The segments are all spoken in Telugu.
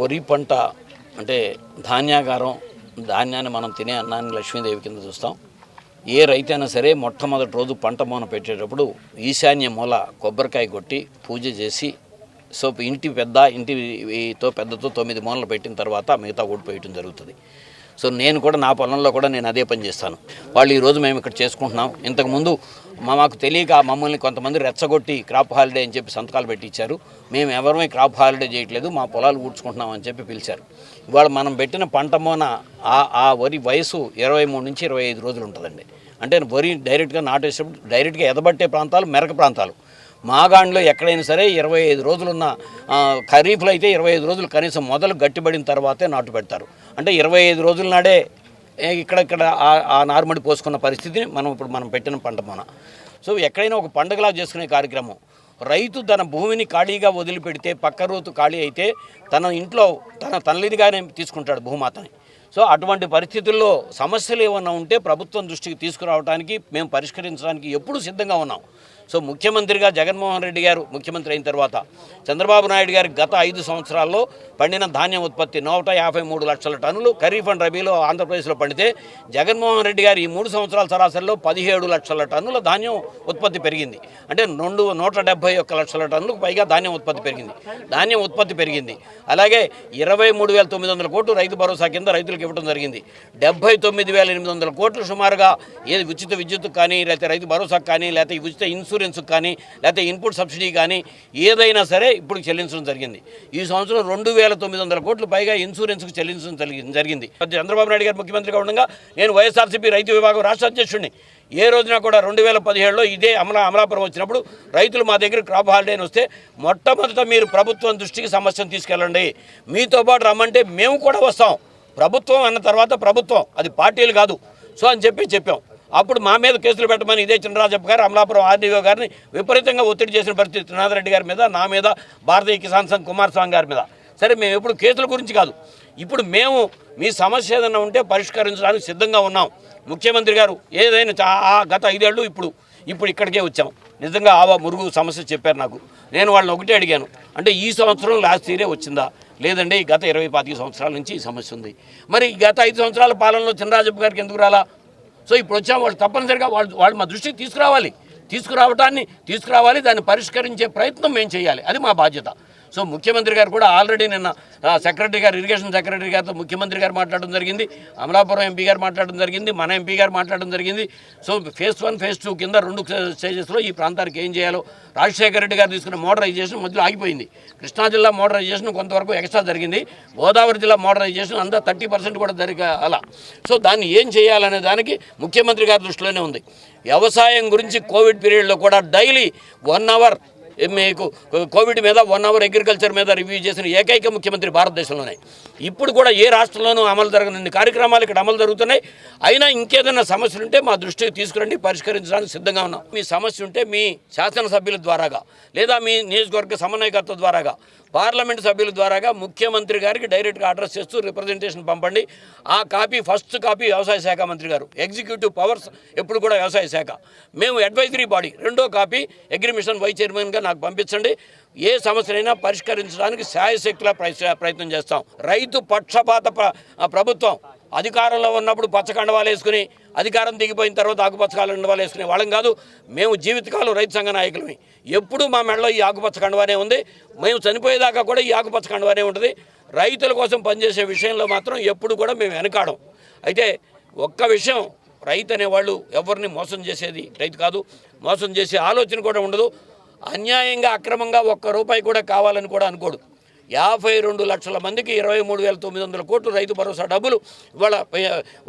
వరి పంట అంటే ధాన్యాగారం ధాన్యాన్ని మనం తినే అన్నాన్ని లక్ష్మీదేవి కింద చూస్తాం. ఏ రైతైనా సరే మొట్టమొదటి రోజు పంట మూన పెట్టేటప్పుడు ఈశాన్య మూల కొబ్బరికాయ కొట్టి పూజ చేసి సో ఇంటి పెద్ద ఇంటితో పెద్దతో తొమ్మిది మూలలు పెట్టిన తర్వాత మిగతా ఓడిపోయటం జరుగుతుంది. సో నేను కూడా నా పొలంలో కూడా నేను అదే పని చేస్తాను. వాళ్ళు ఈరోజు మేము ఇక్కడ చేసుకుంటున్నాం. ఇంతకుముందు మా మాకు తెలియక మమ్మల్ని కొంతమంది రెచ్చగొట్టి క్రాప్ హాలిడే అని చెప్పి సంతకాలు పెట్టి ఇచ్చారు మేము ఎవరమే క్రాప్ హాలిడే చేయట్లేదు మా పొలాలు ఊడ్చుకుంటున్నాం అని చెప్పి పిలిచారు. ఇవాళ మనం పెట్టిన పంట మోన ఆ ఆ వరి వయసు ఇరవై మూడు నుంచి ఇరవై ఐదు రోజులు ఉంటుందండి. అంటే వరి డైరెక్ట్గా నాటేసేప్పుడు డైరెక్ట్గా ఎదబట్టే ప్రాంతాలు మెరక ప్రాంతాలు. మాగాండ్లో ఎక్కడైనా సరే ఇరవై ఐదు రోజులున్న ఖరీఫ్లో అయితే ఇరవై ఐదు రోజులు కనీసం మొదలు గట్టిబడిన తర్వాతే నాటు పెడతారు. అంటే ఇరవై ఐదు రోజుల నాడే ఇక్కడ ఇక్కడ ఆ- నార్మడి నారుమడి పోసుకున్న పరిస్థితిని మనం ఇప్పుడు మనం పెట్టిన పంట మన. సో ఎక్కడైనా ఒక పండుగలా చేసుకునే కార్యక్రమం. రైతు తన భూమిని ఖాళీగా వదిలిపెడితే పక్క రోతు ఖాళీ అయితే తన ఇంట్లో తన తల్లిదిగానే తీసుకుంటాడు భూమాతని. సో అటువంటి పరిస్థితుల్లో సమస్యలు ఏమన్నా ఉంటే ప్రభుత్వం దృష్టికి తీసుకురావడానికి మేము పరిష్కరించడానికి ఎప్పుడూ సిద్ధంగా ఉన్నాం. సో ముఖ్యమంత్రిగా జగన్మోహన్ రెడ్డి గారు ముఖ్యమంత్రి అయిన తర్వాత చంద్రబాబు నాయుడు గారి గత ఐదు సంవత్సరాల్లో పండిన ధాన్యం ఉత్పత్తి నూట యాభై మూడు లక్షల టన్నులు ఖరీఫ్ అండ్ రబీలో ఆంధ్రప్రదేశ్లో పండితే జగన్మోహన్ రెడ్డి గారు ఈ మూడు సంవత్సరాల సరాసరిలో పదిహేడు లక్షల టన్నుల ధాన్యం ఉత్పత్తి పెరిగింది. అంటే రెండు నూట డెబ్బై ఒక్క లక్షల టన్నులకు పైగా ధాన్యం ఉత్పత్తి పెరిగింది. ధాన్యం ఉత్పత్తి పెరిగింది. అలాగే ఇరవై మూడు వేల తొమ్మిది వందల కోట్లు రైతు భరోసా కింద రైతులకు ఇవ్వడం జరిగింది. డెబ్బై తొమ్మిది వేల ఎనిమిది వందల కోట్లు సుమారుగా ఏది ఉచిత విద్యుత్ కానీ లేకపోతే రైతు భరోసా కానీ లేకపోతే ఉచిత ఇన్సూరెన్స్ ఇన్సూరెన్స్కి కానీ లేకపోతే ఇన్పుట్ సబ్సిడీ కానీ ఏదైనా సరే ఇప్పుడు చెల్లించడం జరిగింది. ఈ సంవత్సరం రెండు వేల తొమ్మిది వందల కోట్లు పైగా ఇన్సూరెన్స్కి చెల్లించడం జరిగింది. చంద్రబాబు నాయుడు గారు ముఖ్యమంత్రిగా ఉండగా నేను వైఎస్ఆర్సీపీ రైతు విభాగం రాష్ట్ర అధ్యక్షుడిని. ఏ రోజున కూడా రెండు వేల పదిహేడులో ఇదే అమలా అమలాపురం వచ్చినప్పుడు రైతులు మా దగ్గర క్రాప్ హాలిడే అని వస్తే మొట్టమొదట మీరు ప్రభుత్వం దృష్టికి సమస్యను తీసుకెళ్ళండి. మీతో పాటు రమ్మంటే మేము కూడా వస్తాం. ప్రభుత్వం అన్న తర్వాత ప్రభుత్వం అది పార్టీలు కాదు. సో అని చెప్పి చెప్పాం. అప్పుడు మా మీద కేసులు పెట్టమని ఇదే చినరాజప్ప గారు అమలాపురం ఆర్డీఓ గారిని విపరీతంగా ఒత్తిడి చేసిన పరిస్థితి త్రినాథ్ రెడ్డి గారి మీద నా మీద భారతీయ కిసాన్ సంఘ్ కుమారస్వామి గారి మీద. సరే మేము ఎప్పుడు కేసుల గురించి కాదు. ఇప్పుడు మేము మీ సమస్య ఏదైనా ఉంటే పరిష్కరించడానికి సిద్ధంగా ఉన్నాం. ముఖ్యమంత్రి గారు ఏదైనా చా- ఆ గత ఐదేళ్ళు ఇప్పుడు ఇప్పుడు ఇక్కడికే వచ్చాం. నిజంగా ఆవా మురుగు సమస్య చెప్పారు నాకు. నేను వాళ్ళని ఒకటే అడిగాను. అంటే ఈ సంవత్సరం లాస్ట్ ఇయరే వచ్చిందా? లేదండి ఈ గత ఇరవై పాతిక సంవత్సరాల నుంచి ఈ సమస్య ఉంది. మరి ఈ గత ఐదు సంవత్సరాల పాలనలో చినరాజప్ప గారికి ఎందుకు రాలా? సో ఇప్పుడు వచ్చాం వాళ్ళు తప్పనిసరిగా వాళ్ళు వాళ్ళు మా దృష్టికి తీసుకురావాలి. తీసుకురావటాన్ని తీసుకురావాలి దాన్ని పరిష్కరించే ప్రయత్నం మేము చేయాలి. అది మా బాధ్యత. సో ముఖ్యమంత్రి గారు కూడా ఆల్రెడీ నిన్న సెక్రటరీ గారు ఇరిగేషన్ సెక్రటరీ గారితో ముఖ్యమంత్రి గారు మాట్లాడడం జరిగింది అమలాపురం ఎంపీ గారు మాట్లాడడం జరిగింది మన ఎంపీ గారు మాట్లాడడం జరిగింది. So phase one phase two కింద రెండు స్టేజెస్లో ఈ ప్రాంతానికి ఏం చేయాలో రాజశేఖర రెడ్డి గారు తీసుకున్న మోడరైజేషన్ మధ్యలో ఆగిపోయింది. కృష్ణా జిల్లా మోడరైజేషన్ కొంతవరకు ఎక్స్ట్రా జరిగింది. గోదావరి జిల్లా మోడరైజేషన్ అంతా థర్టీ పర్సెంట్ కూడా జరిగే అలా. సో దాన్ని ఏం చేయాలనే దానికి ముఖ్యమంత్రి గారి దృష్టిలోనే ఉంది. వ్యవసాయం గురించి కోవిడ్ పీరియడ్లో కూడా డైలీ వన్ అవర్ మీకు కోవిడ్ మీద వన్ అవర్ అగ్రికల్చర్ మీద రివ్యూ చేసిన ఏకైక ముఖ్యమంత్రి భారతదేశంలోనే. ఇప్పుడు కూడా ఏ రాష్ట్రంలోనూ అమలు జరగని కార్యక్రమాలు ఇక్కడ అమలు జరుగుతున్నాయి. అయినా ఇంకేదైనా సమస్యలు ఉంటే మా దృష్టికి తీసుకురండి పరిష్కరించడానికి సిద్ధంగా ఉన్నాం. మీ సమస్య ఉంటే మీ శాసనసభ్యుల ద్వారాగా లేదా మీ నియోజకవర్గ సమన్వయకర్త ద్వారాగా పార్లమెంట్ సభ్యుల ద్వారాగా ముఖ్యమంత్రి గారికి డైరెక్ట్గా అడ్రస్ చేస్తూ రిప్రజెంటేషన్ పంపండి. ఆ కాపీ ఫస్ట్ కాపీ వ్యవసాయ శాఖ మంత్రి గారు. ఎగ్జిక్యూటివ్ పవర్స్ ఎప్పుడు కూడా వ్యవసాయ శాఖ. మేము అడ్వైజరీ బాడీ రెండో కాపీ అగ్రిమిషన్ వైస్ చైర్మన్గా నాకు పంపించండి. ఏ సమస్యనైనా పరిష్కరించడానికి శాయశక్తిలా ప్రయత్నం చేస్తాం. రైతు పక్షపాత ప్రభుత్వం అధికారంలో ఉన్నప్పుడు పచ్చ కండవాలు వేసుకుని అధికారం దిగిపోయిన తర్వాత ఆకుపచ్చ కండవాలు వేసుకునే వాళ్ళం కాదు. మేము జీవితకాలం రైతు సంఘ నాయకులమే. ఎప్పుడూ మా మెడలో ఈ ఆకుపచ్చ కండవానే ఉంది. మేము చనిపోయేదాకా కూడా ఈ ఆకుపచ్చ కండవానే ఉంటుంది. రైతుల కోసం పనిచేసే విషయంలో మాత్రం ఎప్పుడు కూడా మేము వెనకాడం. అయితే ఒక్క విషయం రైతు అనేవాళ్ళు ఎవరిని మోసం చేసేది రైతు కాదు. మోసం చేసే ఆలోచన కూడా ఉండదు. అన్యాయంగా అక్రమంగా ఒక్క రూపాయి కూడా కావాలని కూడా అనుకోడు. యాభై రెండు లక్షల మందికి ఇరవై మూడు వేల తొమ్మిది వందల కోట్లు రైతు భరోసా డబ్బులు ఇవాళ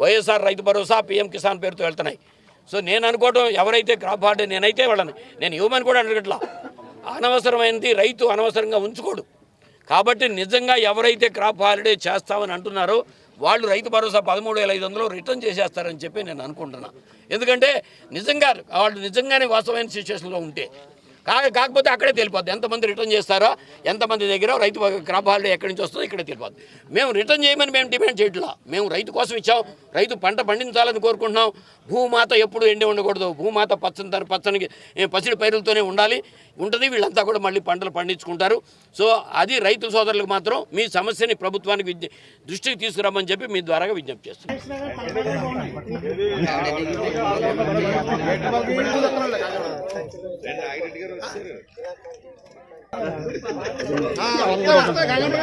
వైఎస్ఆర్ రైతు భరోసా పిఎం కిసాన్ పేరుతో వెళ్తున్నాయి. సో నేను అనుకోవడం ఎవరైతే క్రాప్ హార్డ్ నేనైతే వాళ్ళని నేను ఇవ్వమని కూడా అడగట్లా అనవసరమైనది రైతు అనవసరంగా ఉంచుకోడు. కాబట్టి నిజంగా ఎవరైతే క్రాప్ హాలిడే చేస్తామని అంటున్నారో వాళ్ళు రైతు భరోసా పదమూడు వేల ఐదు వందలు రిటర్న్ చేసేస్తారని చెప్పి నేను అనుకుంటున్నాను ఎందుకంటే నిజంగా వాళ్ళు నిజంగానే వాస్తవమైన సిచ్యువేషన్లో ఉంటే కాకపోతే అక్కడే తెలిపోద్ది. ఎంతమంది రిటర్న్ చేస్తారో ఎంతమంది దగ్గర రైతు క్రాప్ హాలిడే ఎక్కడి నుంచి వస్తుందో ఇక్కడే తెలిపోద్ది. మేము రిటర్న్ చేయమని మేము డిమాండ్ చేయట్లా. మేము రైతు కోసం ఇచ్చాం. రైతు పంట పండించాలని కోరుకుంటున్నాం. భూమాత ఎప్పుడు ఎండి ఉండకూడదు. భూమాత పచ్చని తన పచ్చని పసిడి పైరులతోనే ఉండాలి. ఉంటుంది. వీళ్ళంతా కూడా మళ్ళీ పంటలు పండించుకుంటారు. సో అది రైతు సోదరులకు మాత్రం మీ సమస్యని ప్రభుత్వానికి విజ్ఞ దృష్టికి తీసుకురామని చెప్పి మీ ద్వారా విజ్ఞప్తి చేస్తున్నాం. వస్తాయి వస్తాయి కాగండి